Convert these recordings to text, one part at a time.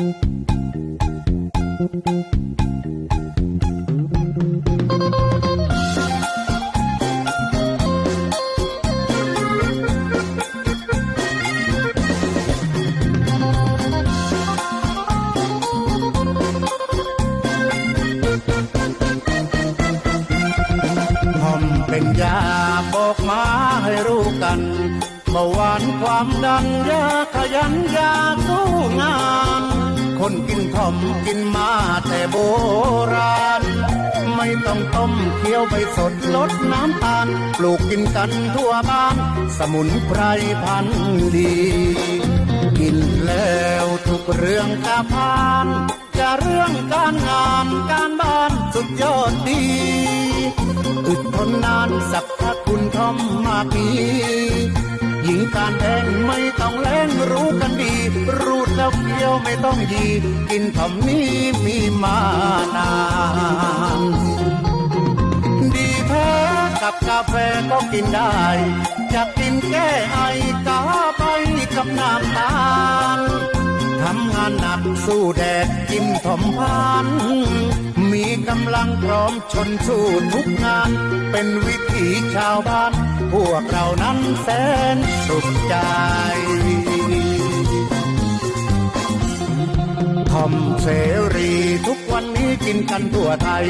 ทอมเป็นยาบอกมาให้รู้กันเบาหวานความดันยาขยันยาสู้ คนกินทอมกินมาแต่โบราณ ไม่ต้องต้มเคี่ยวใบสดลดน้ำตาล ปลูกกินกันทั่วบ้าน สมุนไพรพันธุ์ดี กินแล้วทุกเรื่องกาพานจะเรื่องการงานการบ้านสุดยอดดีอึดทนนานสักพักคุณทอมมาปี ไม่ต้องยีกินทอมนี้มีมานานดีแท้กับกาแฟก็กินได้อยากกินแก้ไอกาไปกับน้ำตาลทำงานหนักสู้แดดกินถมพานมีกำลังพร้อมชนสู้ทุกงาน เป็นวิถีชาวบ้าน พวกเรานั้นแสนสุขใจ อมเสรีทุกวันนี้กินกันทั่วไทย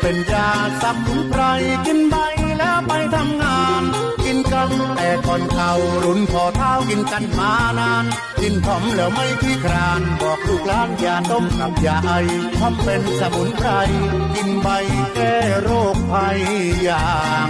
เป็นยาสมุนไพรกินใบแล้วไปทำงาน กินกันแต่ก่อนเก่ารุ่นพอเท้ากินกันมานาน กินทอมแล้วไม่ขี้คราน บอกลูกหลานอย่าต้มกับยาไอทอมเป็นสมุนไพร กินใบแก้โรคภัยอย่าง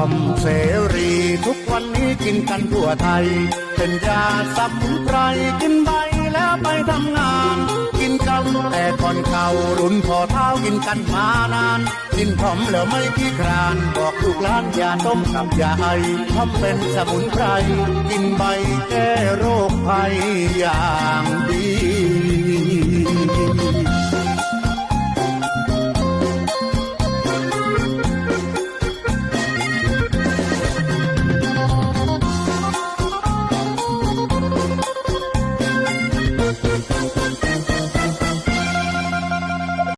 อมเสรีทุกวันนี้กินกันทั่วไทย เป็นยาสมุนไพรกินใบแล้วไปทำงาน กินกันแต่ก่อนเก่ารุ่นพอเท้ากินกันมานาน กินทอมแล้วไม่ขี้ครานบอกลูกหลานอย่าต้มกับยาไอทอมเป็นสมุนไพรกินใบแก้โรคภัยอย่าง